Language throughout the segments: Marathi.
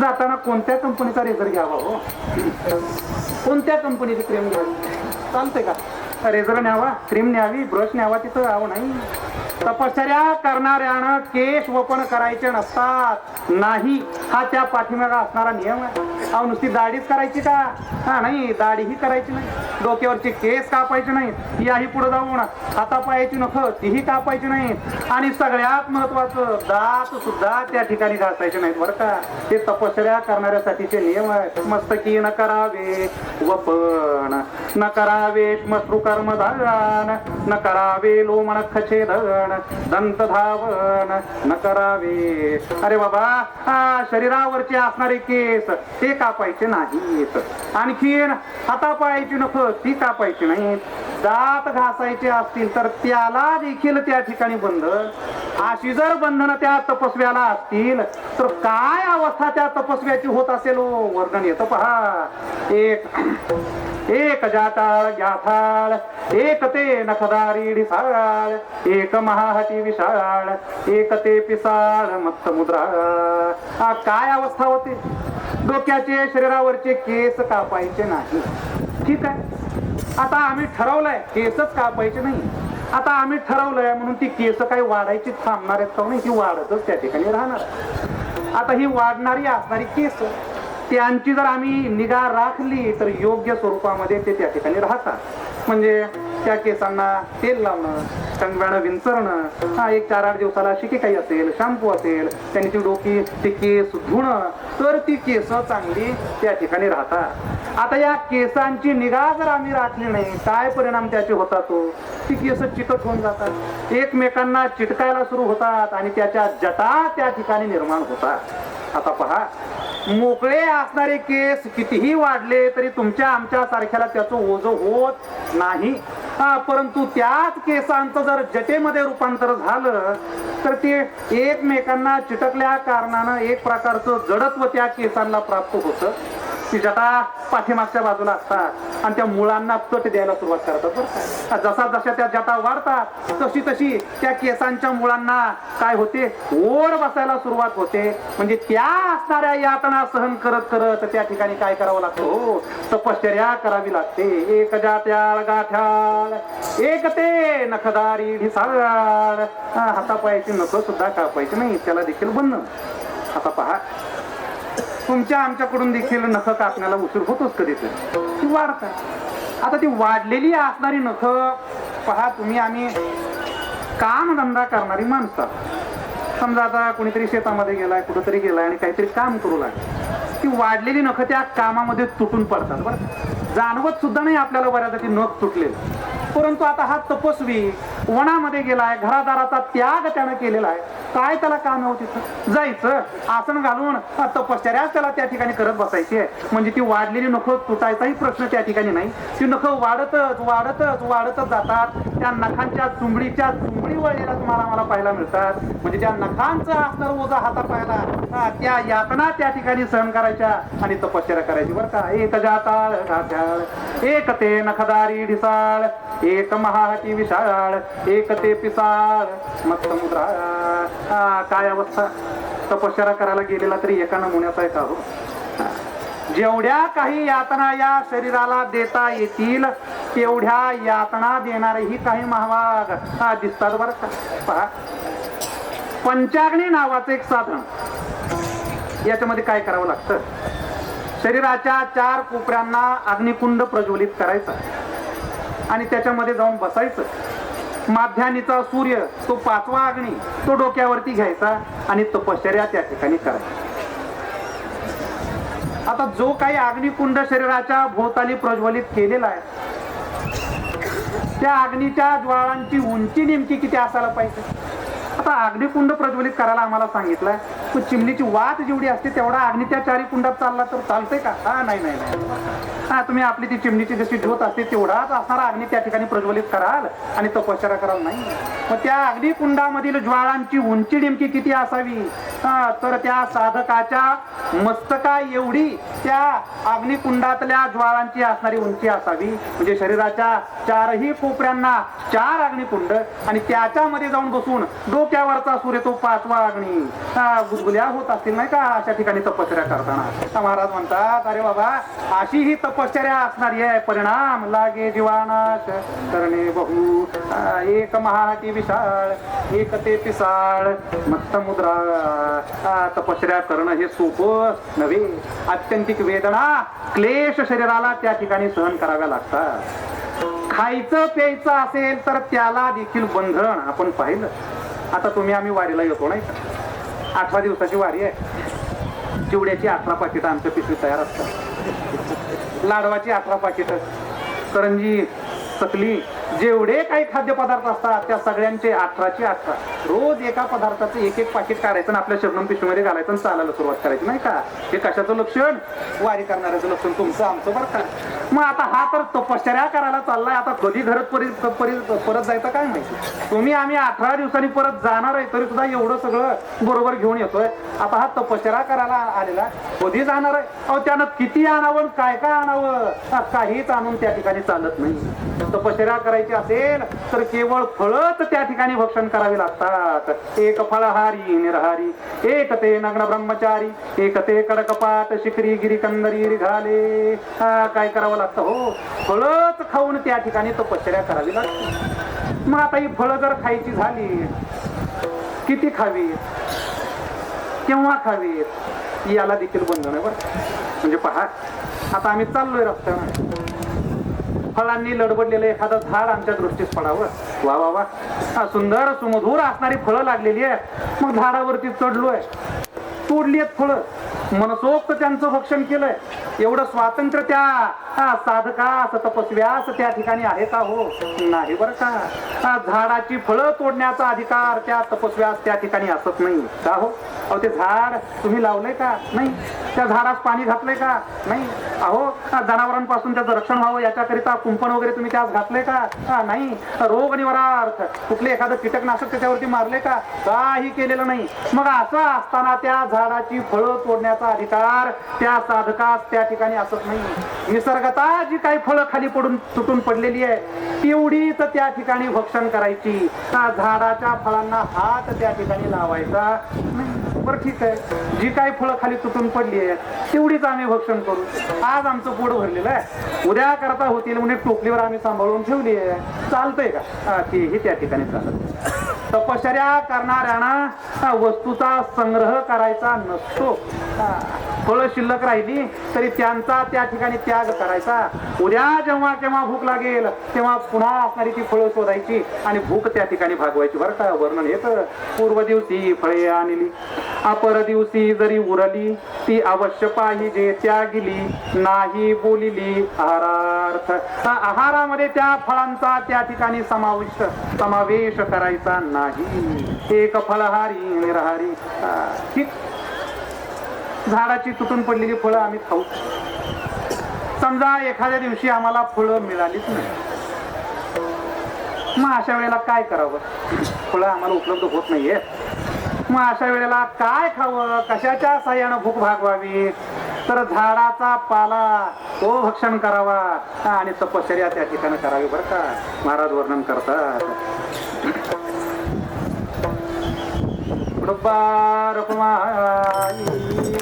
जाताना कोणत्या कंपनीचा रेझर घ्यावा हो? कोणत्या कंपनीची क्रीम घ्यावी? चालते का? रेझर न्यावा क्रीम न्यावी ब्रश न्यावा तिथं आव नाही. तपश्चर्या करणाऱ्यानं केश वपन करायचे नसतात. नाही हा त्या पाठीमागा असणारा नियम आहे. अहो नुसती दाढीच करायची का? हा नाही दाढीही करायची नाही. डोक्यावरचे केस कापायचे नाही. याही पुढे जाऊन हातापायाची नख तीही कापायची नाही आणि सगळ्यात महत्वाचं दात सुद्धा त्या ठिकाणी घासायचे नाहीत बरं का? ते तपश्चर्या करणाऱ्यासाठीचे नियम आहेत. मस्तकी न करावे वपन. न करावे श्मश्रू कर्म न करावे लोमन खछेदन दंत धावन न करावे अरे बाबा शरीरावरचे असणारे केस ते कापायचे नाहीत. आणखीन हातापायची नख ती कापायची नाहीत. दात घासायचे असतील तर त्याला देखील त्या ठिकाणी बंध. अशी जर बंधन त्या तपस्व्याला असतील तर काय अवस्था त्या तपस्व्याची होत असेल हो? वर्णन येतं पहा. एक एक जाताळ जाथाळ एक ते नखदारी ढिसाळ एक महाहती विशाळ एक ते पिसाळ मत्त मुद्रा हा काय अवस्था होते? डोक्याचे शरीरावरचे केस कापायचे नाही. ठीक आहे. आता आम्ही ठरवलंय केसच कापायचे नाही. आता आम्ही ठरवलंय म्हणून ती केस काही वाढायची थांबणार आहेत का नाही ती वाढतच त्या ठिकाणी राहणार. आता ही वाढणारी असणारी केस त्यांची जर आम्ही निगा राखली तर योग्य स्वरूपामध्ये ते त्या ठिकाणी राहतात. म्हणजे त्या केसांना तेल लावणं टंगव्यानं विंचरणं हा एक चार आठ दिवसाला शिके काही असेल शॅम्पू असेल त्यांची डोकी ते केस धुणं तर ती केस चांगली त्या ठिकाणी राहतात. आता या केसांची निगा जर आम्ही राखली नाही काय परिणाम त्याचे होतात तो ती केस चिकट होऊन जातात. एकमेकांना चिटकायला सुरू होतात आणि त्याच्या जटा त्या ठिकाणी निर्माण होतात. आता पहा मोकळे असणारे केस कितीही वाढले तरी तुमच्या आमच्या सारख्याला त्याचं ओझ होत नाही. परंतु त्याच केसांचं जर जटेमध्ये रूपांतर झालं तर ते एकमेकांना चिटकल्या कारणानं एक प्रकारचं जडत्व त्या केसांना प्राप्त होतं. ती जटा पाठीमागच्या बाजूला असतात आणि त्या मुळांना तट द्यायला सुरुवात करतात बरं का? जसा जशा त्या जटा वाढतात तशी तशी त्या केसांच्या मुळांना काय होते? ओढ बसायला सुरुवात होते. म्हणजे त्या असणाऱ्या यातना सहन करत करत त्या ठिकाणी काय करावं लागतं? हो तपश्चर्या करावी लागते. एक जात्याळ गाठ्याळ एक ते नखदारी ढिसाळ. हातापायची हातापायाची नख सुद्धा कापायची नाही त्याला देखील बंधन. आता पहा तुमच्या आमच्याकडून देखील नख कापण्याला उशीर होतोच कधीतरी. ती वाढतात आता ती वाढलेली असणारी नख पहा तुम्ही आम्ही कामधंदा करणारी माणसं. समजा आता कोणीतरी शेतामध्ये गेलाय कुठंतरी गेलाय आणि काहीतरी काम करू लागला. ती वाढलेली नख त्या कामामध्ये तुटून पडतात बरं जाणवत सुद्धा नाही आपल्याला बऱ्यापैकी नख तुटलेलं. परंतु आता हा तपस्वी वनामध्ये गेलाय घरादाराचा त्याग त्यानं केलेला आहे. काय त्याला काम आहे हो तिथं? जायचं आसन घालून तपश्चर्याच त्याला त्या ठिकाणी करत बसायची आहे. म्हणजे ती वाढलेली नखं तुटायचाही प्रश्न त्या ठिकाणी नाही. ती नखं वाढतच वाढतच वाढतच जातात. त्या नखांच्या चुंबडीच्या चुंबडी वळलेल्या तुम्हाला मला पाहायला मिळतात. म्हणजे त्या नखांचं असणार ओझा हाता पाहायला त्या यातना त्या ठिकाणी सहन करायच्या आणि तपश्चर्या करायची. बरं का? एक जाताळ एक ते नखदारी ढिसाळ. एक महाहती विशाळ. एक ते पिसाळ. मस्त समुद्रा काय अवस्था? तपश्चरा करायला गेलेला तरी एका नमुन्याचा एक का हो. जेवढ्या काही यातना या शरीराला देता येतील तेवढ्या यातना देणारेही काही महाभाग. हा दिसतात बरं का? पहा. पंचाग्नी नावाचं एक साधन. याच्यामध्ये काय करावं लागतं? शरीराच्या चार कोपऱ्यांना अग्निकुंड प्रज्वलित करायचा. आणि त्याच्यामध्ये जाऊन बसायचं. माध्यानीचा सूर्य तो पाचवा अग्नी तो डोक्यावरती घ्यायचा आणि तपश्चर्या त्या ठिकाणी करायचा आता जो काही अग्निकुंड शरीराच्या भोवताली प्रज्वलित केलेला आहे त्या अग्नीच्या ज्वाळांची उंची नेमकी किती असायला पाहिजे? आता अग्निकुंड प्रज्वलित करायला आम्हाला सांगितलंय. तो चिमणीची वात जेवढी असते तेवढा अग्नी त्या चारी कुंडात चालला तर चालतंय का? हा नाही नाही नाही. हा तुम्ही आपली ती चिमणीची जशी ज्योत असते तेवढाच असणारा अग्नी त्या ठिकाणी प्रज्वलित कराल आणि तपश्चर्या कराल नाही. मग त्या अग्निकुंडामधील ज्वाळांची उंची नेमकी किती असावी? हा तर त्या साधकाच्या मस्तका एवढी त्या अग्निकुंडातल्या ज्वाळांची असणारी उंची असावी. म्हणजे शरीराच्या चारही कोपऱ्यांना चार अग्निकुंड आणि त्याच्यामध्ये जाऊन बसून डोक्या डोक्यावरचा सूर्य तो पाचवा अग्नी. हा, गुदगुल्या होत असतील नाही का? अशा ठिकाणी तपश्चर्या करताना. महाराज म्हणतात अरे बाबा अशी ही तपश्चर्या असणारी आहे परिणाम लागे जीवानाश करणे बहु एक महाटी विशाळ एक ते पिसाळ मत्त मुद्रा. तपश्चर्या करणं हे सोपं नव्हे. अत्यंतिक वेदना क्लेश शरीराला त्या ठिकाणी सहन कराव्या लागतात. खायचं प्यायचं असेल तर त्याला देखील बंधन आपण पाहिलं. आता तुम्ही आम्ही वारीला येतो नाही का? आठवा दिवसाची वारी आहे. चिवड्याची अठरा पाकिटं आमच्या पिशवी तयार असतात. लाडवाची अठरा पाकिटं. करंजी चकली जेवढे काही खाद्यपदार्थ असतात त्या सगळ्यांचे अठराचे अठरा. रोज एका पदार्थाचं एक एक पाकिट काढायचं आणि आपल्या शरणम पिशवीमध्ये घालायचं आणि चालायला सुरुवात करायची नाही का? हे कशाचं लक्षण? वारी करणाऱ्याचं लक्षण तुमचं आमचं बरं का? मग आता हा तर तपश्चर्या करायला चाललाय. आता कधी घरात परत परत परत जायचं काय माहिती? तुम्ही आम्ही अठरा दिवसांनी परत जाणार आहे तरी सुद्धा एवढं सगळं बरोबर घेऊन येतोय. आता हा तपश्चर्या करायला आलेला कधी जाणार आहे? अहो त्यानं किती आणावं आणि काय काय आणावं काहीच आणून त्या ठिकाणी चालत नाही. तपश्चर्या करायची असेल तर केवळ फळच त्या ठिकाणी भक्षण करावे लागतात. एक फळहारी निरहारी एक ते नग्न ब्रह्मचारी एक ते कडकपात शिकरी गिरी कंदरी घाले काय करावं लागतं हो? फळच खाऊन त्या ठिकाणी तपश्चर्या करावी लागते. मग आता ही फळं जर खायची झाली किती खावीत? केव्हा खावीत? याला देखील बंधन आहे बरं म्हणजे पहा आता आम्ही चाललोय रस्त्यावर. फळांनी लडबडलेलं एखादं झाड आमच्या दृष्टीस पडावं. वा वा वा. हा, सुंदर सुमधूर असणारी फळं लागलेली आहे मग झाडावरती चढलोय. तोडली आहेत फळं. मनसोक्त त्यांचं भक्षण केलंय. एवढं स्वातंत्र्य त्या साधका साधकास तपस्व्यास त्या ठिकाणी आहे का हो? नाही बरं का. झाडाची फळं तोडण्याचा अधिकार त्या तपस्व्यास त्या ठिकाणी असत नाही. का हो? अहो ते झाड तुम्ही लावलंय का? नाही. त्या झाडास पाणी घातलंय का? नाही. अहो जनावरांपासून त्याचं रक्षण व्हावं याच्याकरिता कुंपण वगैरे तुम्ही त्यास घातलंय का? नाही. रोग निवारार्थ कुठले एखादं कीटकनाशक त्याच्यावरती मारले का? काही केलेलं नाही. मग असं असताना त्या झाडाची फळं तोडण्याचा अधिकार त्या साधकास त्या ठिकाणी असत नाही. निसर्गता जी काही फळं खाली पडून तुटून पडलेली आहे. तेवढीच त्या ठिकाणी भक्षण करायची. त्या झाडाच्या फळांना हात त्या ठिकाणी लावायचा? बरं ठीक आहे. जी काही फळं खाली तुटून पडली आहेत तेवढीच आम्ही भक्षण करू. आज आमचं पोट भरलेलं आहे. उद्या करता होतील म्हणजे टोपलीवर आम्ही सांभाळून ठेवली आहे. चालतंय का? तेही त्या ठिकाणी चालत. तपश्चर्या करणाऱ्यांना वस्तूचा संग्रह करायचा नसतो. फळं शिल्लक राहिली तरी त्यांचा त्या ठिकाणी त्याग करायचा. उद्या जेव्हा केव्हा भूक लागेल तेव्हा पुन्हा असणारी ती फळं शोधायची आणि भूक त्या ठिकाणी भागवायची. बरं का वर्णन येतं पूर्व दिवशी फळे आणली. अपर दिवशी जरी उरली ती अवश्य पाहिजे त्यागिली नाही बोलिली आहारार्थ. हा, आहारामध्ये त्या फळांचा त्या ठिकाणी समाविष्ट समावेश करायचा नाही. एक फळहारी निरहारी. ठीक. झाडाची तुटून पडलेली फळं आम्ही खाऊ. समजा एखाद्या दिवशी आम्हाला फळं मिळालीच नाही. मग अशा वेळेला काय करावं? फळं आम्हाला उपलब्ध होत नाहीये. मग अशा वेळेला काय खावं? कशाच्या साह्यानं भूक भागवावी? तर झाडाचा पाला तो भक्षण करावा आणि तपश्चर्या त्या ठिकाणी करावी बरं का. महाराज वर्णन करतात. डुब्बा रकुमाई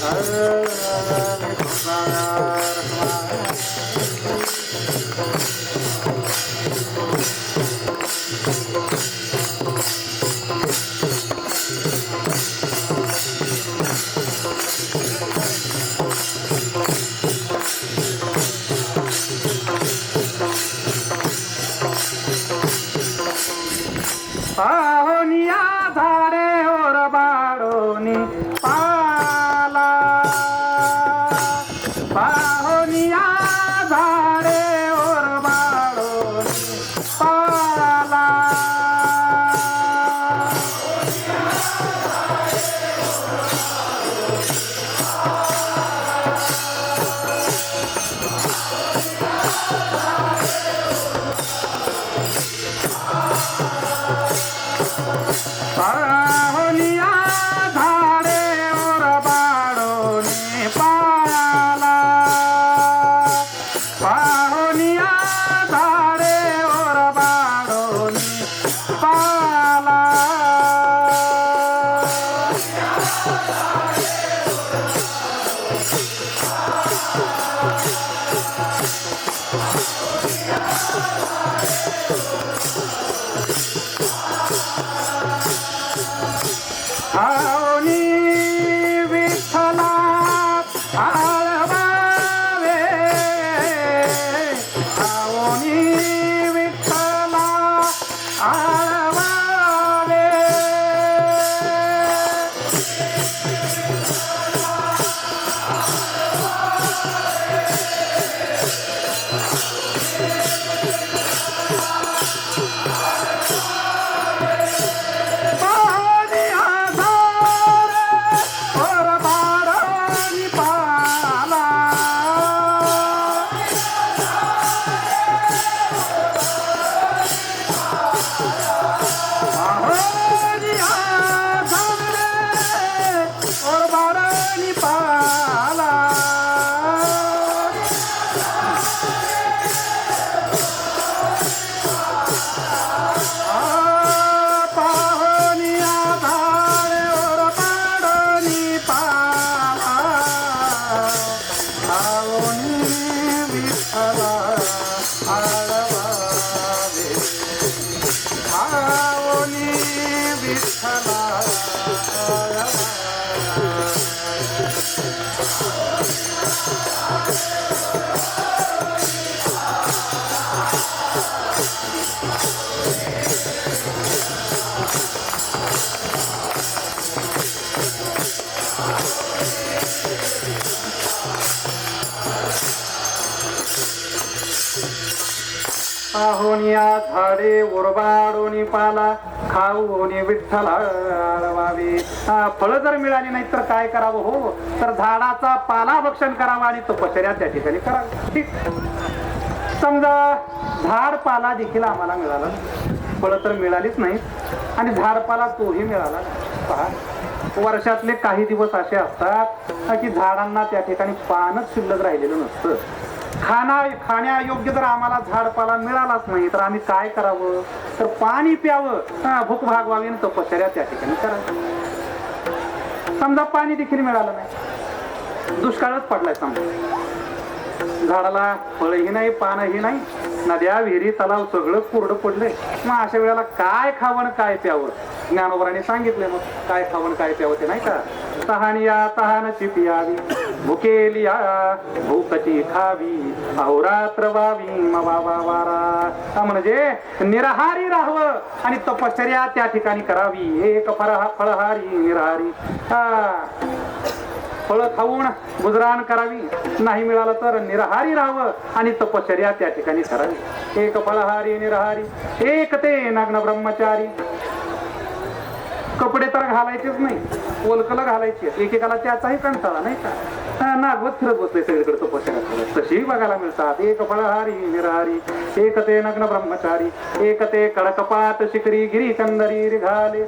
Hare Krishna या झाडे उरबाडोनी पाला खाऊनी विठ्ठल आळवावे फळ फळं जर मिळाली नाही तर काय करावं हो? तर झाडाचा पाला भक्षण करावा आणि तपश्चर्या त्या ठिकाणी करावी. ठीक. समजा झाड पाला देखील आम्हाला मिळाला. फळं तर मिळालीच नाहीत आणि झाडपाला तोही मिळाला पहा. वर्षातले काही दिवस असे असतात की झाडांना त्या ठिकाणी पानच शिल्लक राहिलेलं नसतं. खाना खाण्यायोग्य जर आम्हाला झाडपाला मिळालाच नाही तर आम्ही काय करावं? तर पाणी प्यावं. हा, भूक भागवावी आणि तपश्चर्या त्या ठिकाणी करा. समजा पाणी देखील मिळालं नाही. दुष्काळच पडलाय समजा. झाडाला फळही नाही पानही नाही. नद्या विहिरी तलाव सगळं कोरडं पडलंय. मग अशा वेळेला काय खावण काय प्यावं? ज्ञानोबराने सांगितले मग. काय खावण काय प्यावं ते नाही का? तहानिया तहानची पियावी भुकेलिया भूकची खावी. अहोरात्र वावी. मवा वारा. म्हणजे निराहारी राहावं आणि तपश्चर्या त्या ठिकाणी करावी. एक फरहा फळहारी निराहारी. हा. फळं खाऊन गुजराण करावी. नाही मिळालं तर निराहारी राहावं आणि तपश्चर्या त्या ठिकाणी करावी. एक फळहारी निराहारी एक ते नग्न ब्रह्मचारी. कपडे तर घालायचेच नाही ओलकलं घालायचे. एकेकाला त्याचाही कंटाळा नाही का? नागवत फिरत बसले सगळीकडे तपश्चर्या तशीही बघायला मिळतात. एक फळहारी निराहारी एक ते नग्न ब्रह्मचारी एक ते कडकपात शिकरी गिरी कंदरी घाले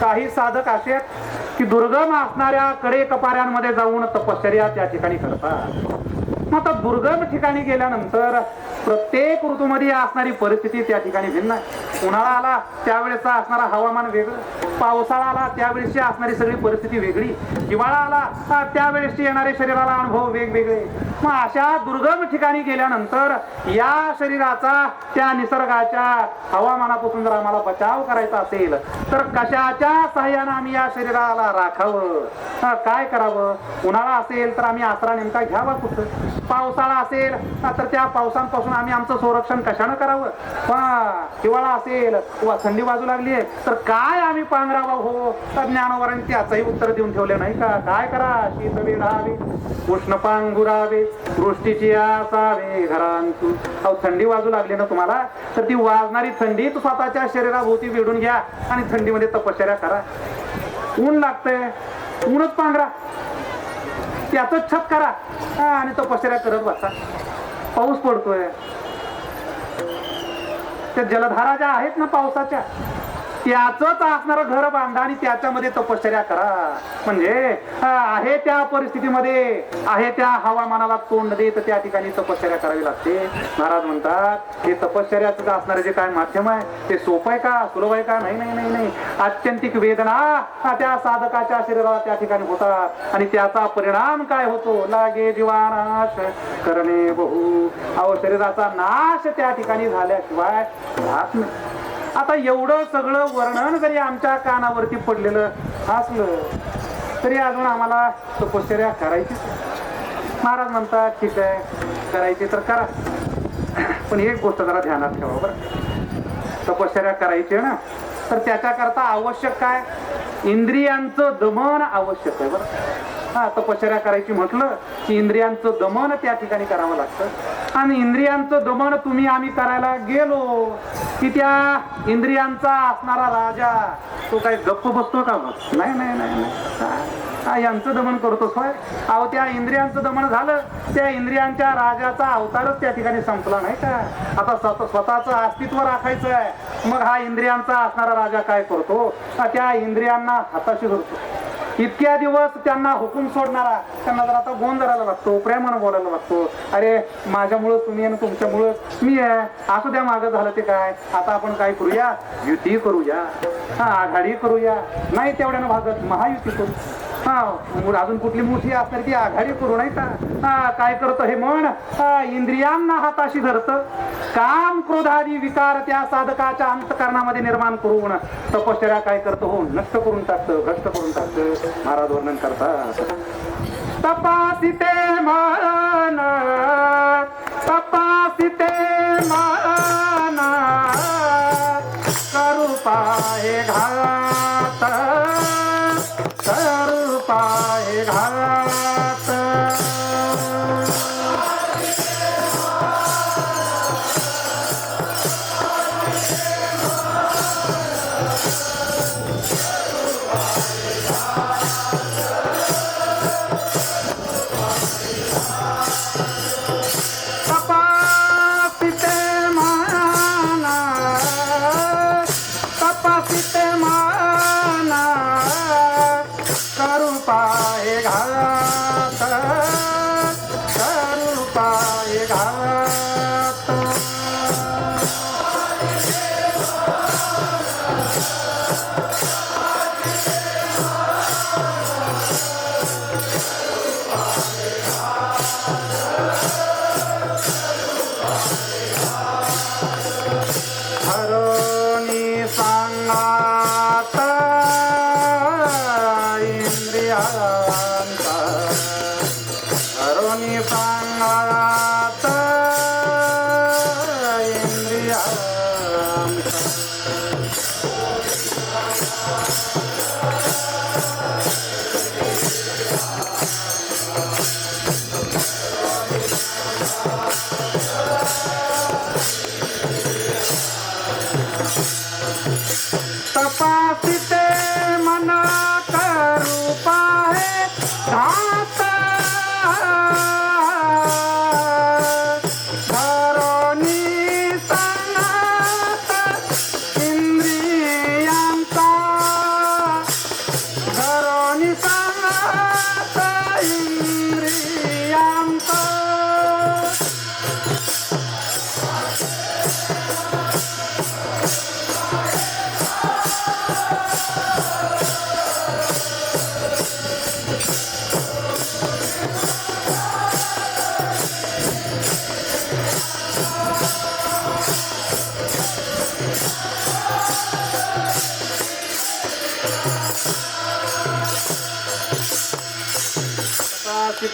काही साधक असे आहेत की दुर्गम असणाऱ्या कडे कपाऱ्यांमध्ये जाऊन तपश्चर्या त्या ठिकाणी करतात. आता दुर्गम ठिकाणी गेल्यानंतर प्रत्येक ऋतूमध्ये असणारी परिस्थिती त्या ठिकाणी भिन्न आहे. उन्हाळा आला त्यावेळेसचा असणारा हवामान वेगळं. पावसाळा आला त्यावेळेसची असणारी सगळी परिस्थिती वेगळी. हिवाळा आला त्यावेळेसची येणारे शरीराला अनुभव वेगवेगळे. मग अशा दुर्गम ठिकाणी गेल्यानंतर या शरीराचा त्या निसर्गाच्या हवामानापासून जर आम्हाला बचाव करायचा असेल तर कशाच्या सहाय्यानं आम्ही या शरीराला राखावं? काय करावं? उन्हाळा असेल तर आम्ही आसरा नेमका घ्यावा कुठं? पावसाळा असेल तर त्या पावसांपासून आम्ही आमचं संरक्षण कशानं करावं? हा, हिवाळा असेल किंवा थंडी बाजू लागली आहे तर काय आम्ही पांघरावा हो? तर ज्ञानवरांनी त्याचंही उत्तर देऊन ठेवले नाही का? काय करा? शीत वेढावे उष्ण पांघुरावे वृष्टीची असावे घरांतून. अहो थंडी वाजू लागली ना तुम्हाला? तर ती वाजणारी थंडी तू स्वतःच्या शरीराभोवती वेढून घ्या आणि थंडीमध्ये तपश्चर्या करा. ऊन लागतंय. ऊनच पांघरा. त्याच छत करा. आणि तो पसऱ्या करत बसा. पाऊस पडतोय. त्या जलधारा ज्या आहेत ना पावसाच्या त्याच असणारं घर बांधा आणि त्याच्यामध्ये तपश्चर्या करा. म्हणजे आहे त्या परिस्थितीमध्ये आहे त्या हवामानाला तोंड देत त्या ठिकाणी तपश्चर्या करावी लागते. महाराज म्हणतात हे तपश्चर्याच असणारे जे काय माध्यम आहे ते सोपं आहे का? सुलभ आहे का? नाही नाही नाही नाही. आत्यंतिक वेदना हा, त्या साधकाच्या शरीराला त्या ठिकाणी होतात. आणि त्याचा परिणाम काय होतो? लागे जीवानाश करणे बहु. अहो शरीराचा नाश त्या ठिकाणी झाल्याशिवाय राहत नाही. आता एवढं सगळं वर्णन जरी आमच्या कानावरती पडलेलं असलं तरी अजून आम्हाला तपश्चर्या करायचीच. महाराज म्हणतात ठीक आहे करायची तर करा. पण एक गोष्ट जरा ध्यानात ठेवा बरं. तपश्चर्या करायची आहे ना तर त्याच्याकरता आवश्यक काय? इंद्रियांचं दमन आवश्यक आहे बरं. हा तपश्चर्या करायची म्हटलं की इंद्रियांचं दमन त्या ठिकाणी करावं लागतं. आणि इंद्रियांचं दमन तुम्ही आम्ही करायला गेलो की त्या इंद्रियांचा असणारा राजा तो काय गप्प बसतो का बस नाही नाही नाही हा, यांचं दमन करतो होय अहो त्या इंद्रियांचं दमन झालं. त्या इंद्रियांच्या राजाचा अवतारच त्या ठिकाणी संपला नाही का? आता स्वतःचं अस्तित्व राखायचं आहे मग हा इंद्रियांचा असणारा राजा काय करतो? त्या इंद्रियांना हाताशी धरतो. इतक्या दिवस त्यांना हुकूम सोडणारा त्यांना जर आता गोंद करायला लागतो प्रेमानं बोलायला लागतो अरे माझ्यामुळं तुम्ही आणि तुमच्यामुळं मी आहे. असू द्या मागं झालं ते काय. आता आपण काय करूया? युती करूया. हा आघाडी करूया. नाही तेवढ्यानं भागत महायुती करू. हा अजून कुठली मोठी असणार ती आघाडी करू नाही का? काय करतो हे म्हण? इंद्रियांना हाताशी धरत. काम क्रोधादी विकार त्या साधकाच्या अंतकरणामध्ये निर्माण करून तपश्चर्या काय करतो? हो नष्ट करून टाकतं भ्रष्ट करून टाकतं. महाराज वर्णन करतात. तपासिते मन तपासिते मन करू पाय घात. करू पाय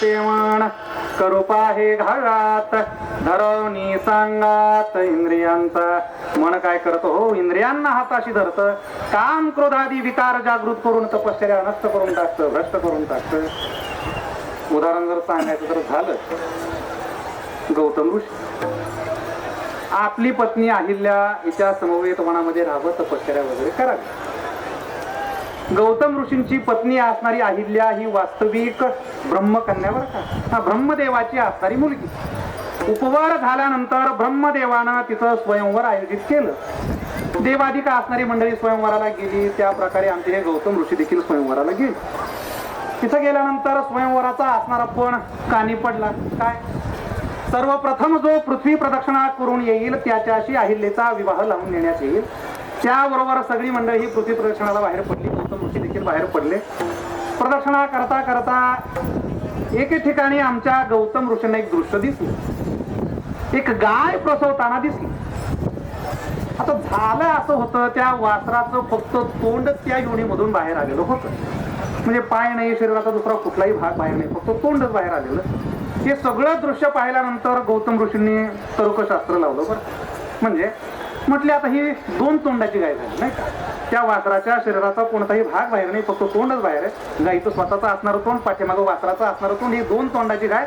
म्हण करू हे घाळात धरवणी सांगात इंद्रियांचा. मन काय करतो? हो इंद्रियांना हाताशी धरत. काम क्रोधादी विकार जागृत करून तपश्चर्या नष्ट करून टाकतं भ्रष्ट करून टाकतं. उदाहरण जर सांगायचं तर झालं. गौतम ऋषी. आपली पत्नी अहिल्या हिच्या समवेत मनामध्ये राहावं तपश्चर्या वगैरे करावी. गौतम ऋषींची पत्नी असणारी अहिल्या ही वास्तविक ब्रह्मकन्यावर का? हा ब्रह्मदेवाची असणारी मुलगी. उपवार झाल्यानंतर ब्रह्मदेवानं तिचं स्वयंवर आयोजित केलं. देवाधिका असणारी मंडळी स्वयंवराला गेली त्या प्रकारे आमचे हे गौतम ऋषी देखील स्वयंवराला गेले. तिथं गेल्यानंतर स्वयंवराचा असणारा पण कानी पडला. काय? सर्वप्रथम जो पृथ्वी प्रदक्षिणा करून येईल त्याच्याशी अहिल्याचा विवाह लावून नेण्यात येईल. त्याबरोबर सगळी मंडळी ही पृथ्वी प्रदक्षिणाला बाहेर पडली. देखील बाहेर पडले. प्रदक्षिणा करता करता एके ठिकाणी आमच्या गौतम ऋषींना एक दृश्य दिसलं. एक गाय प्रसवताना दिसली. आता झालं असं होतं त्या वासराचं फक्त तोंड त्या योनीमधून बाहेर आलेलं होतं. म्हणजे पाय नाही शरीराचा दुसरा कुठलाही भाग बाहेर नाही फक्त तोंडच बाहेर आलेलं. हे सगळं दृश्य पाहिल्यानंतर गौतम ऋषींनी तर्कशास्त्र लावलं बरं. म्हणजे म्हटले आता ही दोन तोंडाची गाय झाली नाही का? त्या वासराच्या शरीराचा कोणताही भाग बाहेर नाही फक्त तोंडच बाहेर आहे. गाईचं स्वतःचं असणारं तोंड पाठीमागं वासराचं असणारं तोंड ही दोन तोंडाची गाय.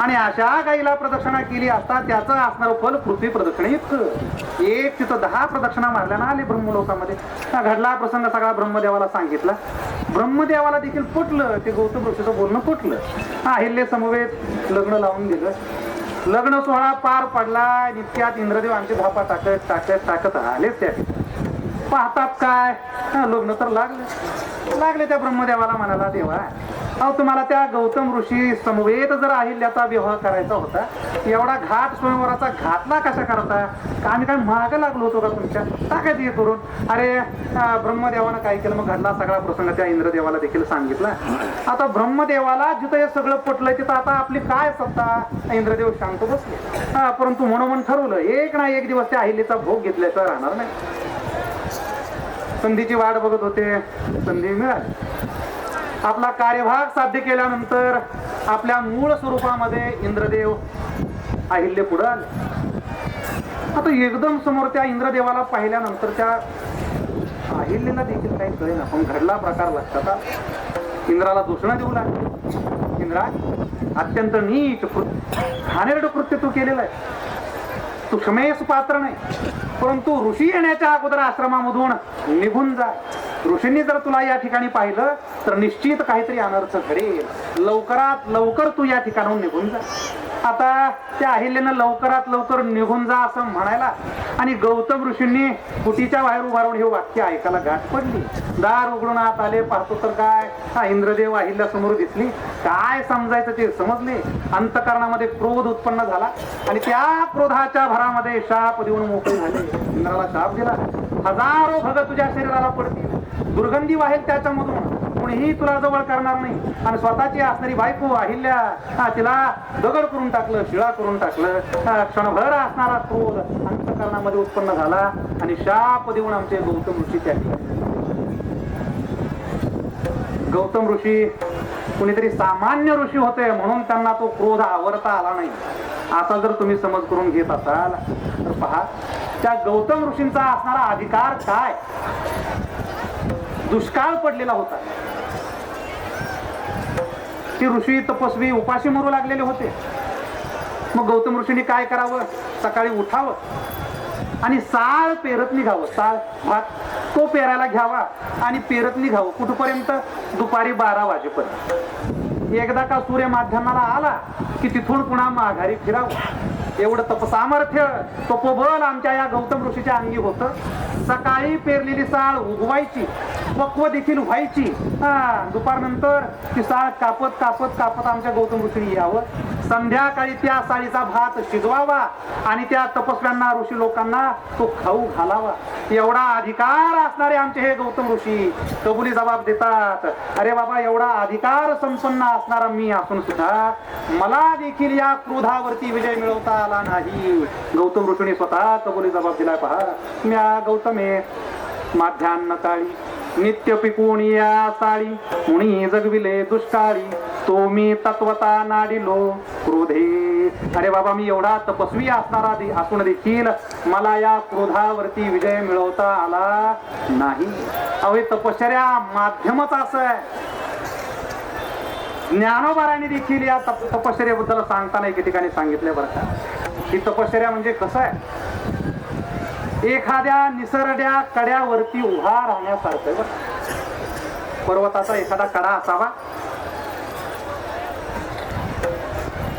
आणि अशा गाईला प्रदक्षिणा केली असता त्याचं असणारं फल पृथ्वी प्रदक्षिणे इतकं. एक तिथं दहा प्रदक्षिणा मारल्या ना आले ब्रह्मलोकामध्ये. हा घडला प्रसंग सगळा ब्रह्मदेवाला सांगितला. ब्रह्मदेवाला देखील पटलं ते गौतम ऋषीचं बोलणं पटलं. हा अहिल्य समवेत लग्न लावून दिलं लग्न सोहळा पार पडला नित्यात इंद्रदेव आमचे धापा टाकत टाकत टाकत आलेच त्या पाहतात काय? हा, लग्न तर लागले. लागले त्या ब्रह्मदेवाला म्हणाला देवा अहो तुम्हाला त्या गौतम ऋषी समवेत जर अहिल्याचा विवाह करायचा होता एवढा घाट स्वयंवराचा घातला कशा करता? का आम्ही काय महाग लागलो होतो का तुमच्या? टाकायचं हे करून. अरे ब्रह्मदेवानं काय केलं? मग घडला सगळा प्रसंग त्या इंद्रदेवाला देखील सांगितला. आता ब्रह्मदेवाला जिथं हे सगळं पटलंय तिथं आता आपली काय सत्ता? इंद्रदेव शांत बसले. हा परंतु म्हणून ठरवलं एक ना एक दिवस त्या अहिल्याचा भोग घेतल्याशिवाय राहणार नाही. संधीची वाट बघत होते. संधी मिळाली. आपला कार्यभाग साध्य केल्यानंतर आपल्या मूळ स्वरूपामध्ये इंद्रदेव अहिल्य पुढे आले. आता एकदम समोर त्या इंद्रदेवाला पाहिल्यानंतर त्या अहिल्याला देखील काही कळेना. पण घडला प्रकार लक्षात इंद्राला दूषणं देऊ लागले. इंद्रा अत्यंत नीच कृत्य घाणेरडं कृत्य तू केलेलं आहे. तू पात्र नाही. परंतु ऋषी येण्याच्या अगोदर आश्रमामधून निघून जा. ऋषींनी जर तुला या ठिकाणी पाहिलं तर निश्चित काहीतरी अनर्थ घडेल. लवकरात लवकर तू या ठिकाणाहून निघून जा. आता त्या अहिल्यानं लवकरात लवकर निघून जा असं म्हणायला आणि गौतम ऋषींनी कुटीच्या बाहेर उभारून हे वाक्य ऐकायला गाठ पडली. दार उघडून आत आले पाहतो तर काय? हा इंद्रदेव अहिल्या समोर दिसली. काय समजायचं ते समजले. अंतकरणामध्ये क्रोध उत्पन्न झाला आणि त्या क्रोधाच्या भरामध्ये शाप देऊन मोकळे झाले. इंद्राला शाप दिला. हजारो भग तुझ्या शरीराला पडतील. दुर्गंधी वाहेल त्याच्यामधून. कुणीही तुला जवळ करणार नाही. आणि स्वतःची असणारी बायको अहिल्या तिला दगड करून टाकलं शिळा करून टाकलं. क्षणभर असणारा क्रोध अंतकरणामध्ये उत्पन्न झाला आणि शाप देऊन आमचे गौतम ऋषी त्या गौतम ऋषी कुणीतरी सामान्य ऋषी होते म्हणून त्यांना तो क्रोध आवरता आला नाही. असा जर तुम्ही समज करून घेत असाल तर पहा त्या गौतम ऋषींचा असणारा अधिकार काय? दुष्काळ पडलेला होता. ती ऋषी तपस्वी उपाशी मरू लागलेले होते. मग गौतम ऋषीने काय करावं? सकाळी उठावं. आणि साळ पेरत निघावं. साळ भात तो पेरायला घ्यावा आणि पेरत निघावं. कुठपर्यंत? दुपारी बारा वाजेपर्यंत. एकदा का सूर्य माध्यमाला आला की तिथून पुन्हा माघारी फिरावं. एवढं तपसामर्थ्य तपोबल आमच्या या गौतम ऋषीच्या अंगी होतं. सकाळी पेरलेली साळ उगवायची पक्व देखील व्हायची. हा दुपारनंतर ती साळ कापत कापत कापत आमच्या गौतम ऋषीने यावं. संध्याकाळी त्या साळीचा भात शिजवावा आणि त्या तपस्व्यांना ऋषी लोकांना तो खाऊ घालावा. एवढा अधिकार असणारे आमचे हे गौतम ऋषी कबुली जबाब देतात. अरे बाबा एवढा अधिकार संपन्न असणारा मी असून सुद्धा मला देखील या क्रोधावरती विजय मिळवता आला नाही. गौतम ऋषीने स्वतः कबुली जबाब दिलाय पहा. म्या गौतम हे माध्यान्न काळी नित्य पिकून या साळी मुनी जगविले दुष्काळी. तो मी तत्वता नाडिलो क्रोधे. अरे बाबा मी एवढा तपस्वी असणारा दे- असून देखील मला या क्रोधावरती विजय मिळवता आला नाही. अवे तपश्चर्या माध्यमच असं आहे. ज्ञानोबाराने देखील या तप तपश्चर्याबद्दल सांगताना एके ठिकाणी सांगितले बरं का. ही तपश्चर्या म्हणजे कसं आहे? एखाद्या निसरड्या कड्यावरती उभा राहण्यासारखं. आहे बरं. पर्वताचा एखादा कडा असावा.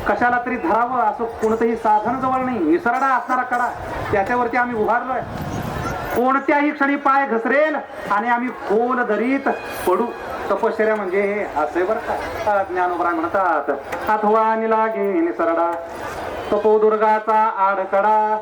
कशाला तरी धरावं असं कोणतंही साधन जवळ नाही. निसरडा असणारा कडा त्याच्यावरती आम्ही उभारलोय. कोणत्याही क्षणी पाय घसरेल आणि आम्ही खोल धरीत पडू. तपश्चर्या म्हणजे हे असे बरं का. ज्ञानोबरा म्हणतात अथवा निलागे निसरडा तपोदुर्गाचा आडकडा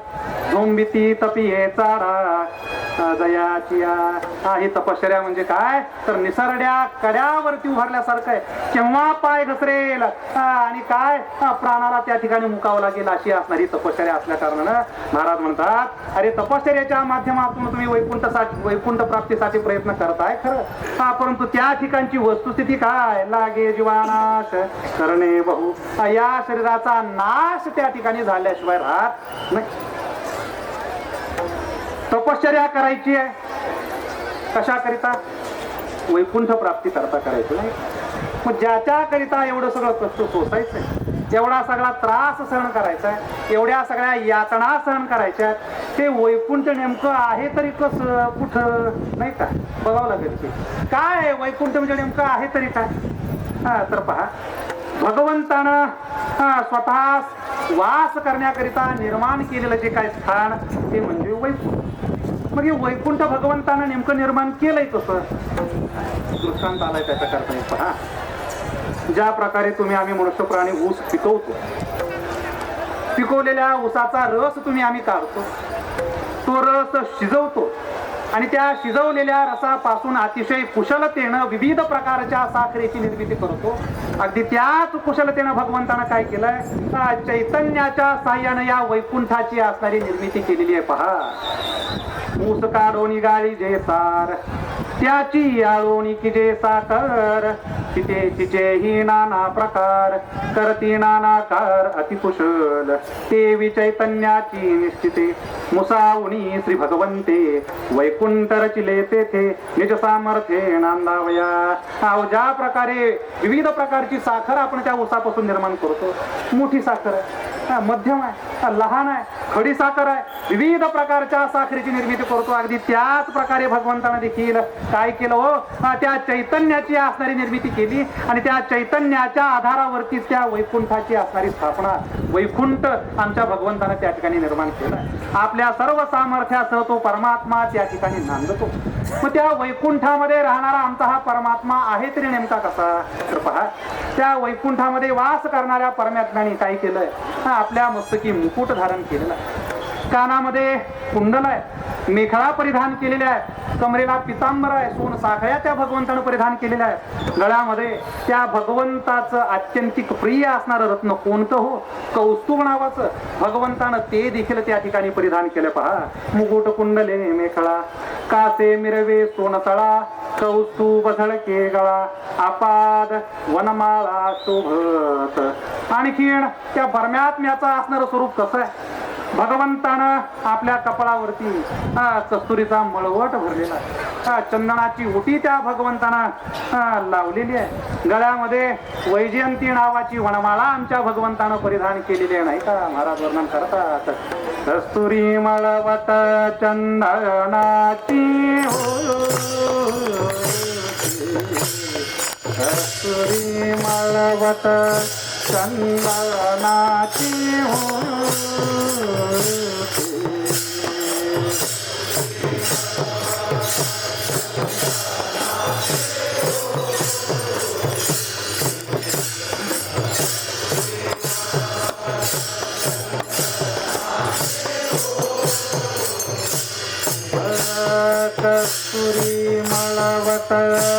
झोंबिती तपिये चाडा दयाची हा ही तपश्चर्या म्हणजे काय? तर निसरड्या कड्यावरती उभारल्यासारखं आहे. केव्हा पाय घसरेल? आणि काय? प्राणाला त्या ठिकाणी मुकावं लागेल अशी असणारी तपश्चर्या असल्या कारणानं महाराज म्हणतात अरे तपश्चर्याच्या माध्यमातून तुम्ही वैकुंठसाठी वैकुंठ प्राप्तीसाठी प्रयत्न करताय खरं? हा परंतु त्या ठिकाणची वस्तुस्थिती काय? लागे जीवानाश करणे बहु. या शरीराचा नाश त्या ठिकाणी झाल्याशिवाय राहत नाही. तपश्चर्या करायची आहे. कशाकरिता? वैकुंठ प्राप्ती करता करायची नाही. मग ज्याच्याकरिता एवढं सगळं कष्ट सोसायचंय एवढा सगळा त्रास सहन करायचा आहे एवढ्या सगळ्या यातना सहन करायच्या ते वैकुंठ नेमकं आहे तरी कसं कुठं? नाही का? बघावं लागेल ते. काय वैकुंठ म्हणजे नेमकं आहे तरी काय? हा तर पहा. भगवंतानं स्वतः वास करण्याकरिता निर्माण केलेलं जे काय स्थान ते म्हणजे वैकुंठ. मग हे वैकुंठ भगवंतानं नेमकं निर्माण केलंय कसं दृष्टांत आलाय त्याच्या करता पहा ज्या प्रकारे तुम्ही आम्ही मनुष्य प्राणी ऊस पिकवतो पिकवलेल्या ऊसाचा रस तुम्ही आम्ही काढतो तो रस शिजवतो आणि त्या शिजवलेल्या रसापासून अतिशय कुशलतेनं विविध प्रकारच्या साखरेची निर्मिती करतो. अगदी त्याच कुशलतेनं भगवंतानं काय केलंय? चैतन्याच्या साह्यानं या वैकुंठाची असणारी निर्मिती केलेली आहे. पहा. ऊस काढोनी गाळी जे सार त्याची आळोणी की जे साखर तिथे तिचे ही नाना प्रकार करती नानाकार अतिकुशल ते चैतन्याची निश्चिते मुसावणी श्री भगवंते वैकुंठ तेथे निज सामर्थ्ये नांदावया. ज्या प्रकारे विविध प्रकारची साखर आपण त्या ऊसापासून निर्माण करतो. मोठी साखर आहे. मध्यम आहे. लहान आहे. खडी साखर आहे. विविध प्रकारच्या साखरेची निर्मिती करतो. अगदी त्याच प्रकारे भगवंतानं देखील काय केलं हो त्या चैतन्याची असणारी निर्मिती केली आणि त्या चैतन्याच्या आधारावरती त्या वैकुंठाची असणारी स्थापना वैकुंठ आमच्या भगवंतानं त्या ठिकाणी निर्माण केलं. आपल्या सर्व सामर्थ्यासह तो परमात्मा त्या ठिकाणी नांदतो. मग त्या वैकुंठामध्ये राहणारा आमचा हा परमात्मा आहे तरी नेमका कसा? तर पहा त्या वैकुंठामध्ये वास करणाऱ्या परमात्म्याने काय केलंय? हा आपल्या मस्तकी मुकुट धारण केलेला आहे. कानामध्ये कुंडल आहे. मेखळा परिधान केलेल्या आहे कमरेला पितांबर आहे. सोन साखळ्या त्या भगवंतानं परिधान केलेल्या आहे गळ्यामध्ये त्या भगवंताचं अत्यंतिक प्रिय असणारं रत्न कोणतं हो? कौस्तुभ नावाचं. भगवंतानं ते देखील त्या ठिकाणी परिधान केलं. पहा. मुकुट कुंडले मेखळा. कासे मिरवे सोनतळा. कौस्तुभ झळके गळा. आपाद वनमाळा शोभत. आणखीन त्या परमात्म्याचं असणारं स्वरूप कसं आहे? भगवंतानं आपल्या कपाळावरती कस्तुरीचा मळवट भरलेला आहे. चंदनाची उटी त्या भगवंतानं लावलेली आहे. गळ्यामध्ये वैजयंती नावाची वनमाळा आमच्या भगवंतानं परिधान केलेली आहे. नाही का? महाराज वर्णन करतात. कस्तुरी मळवट चंदनाची हो कस्तुरी मळवट चंदनाची हो मळवट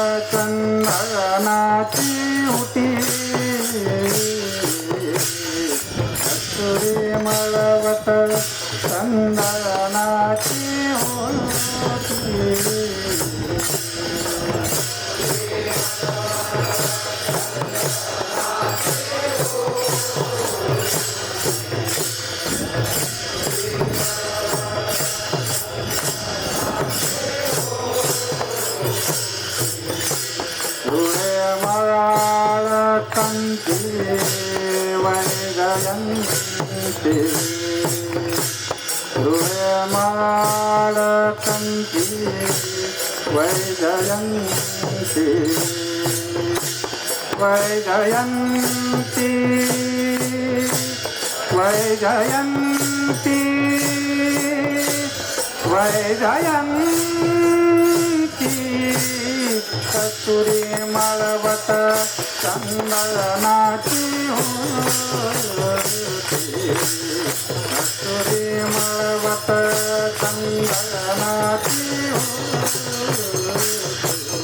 मराळ कंती वैजयंती धुळे मराळ कंती वैजयंती वैजयंती मळवत चंदनाची होती. मळवत चंदनाची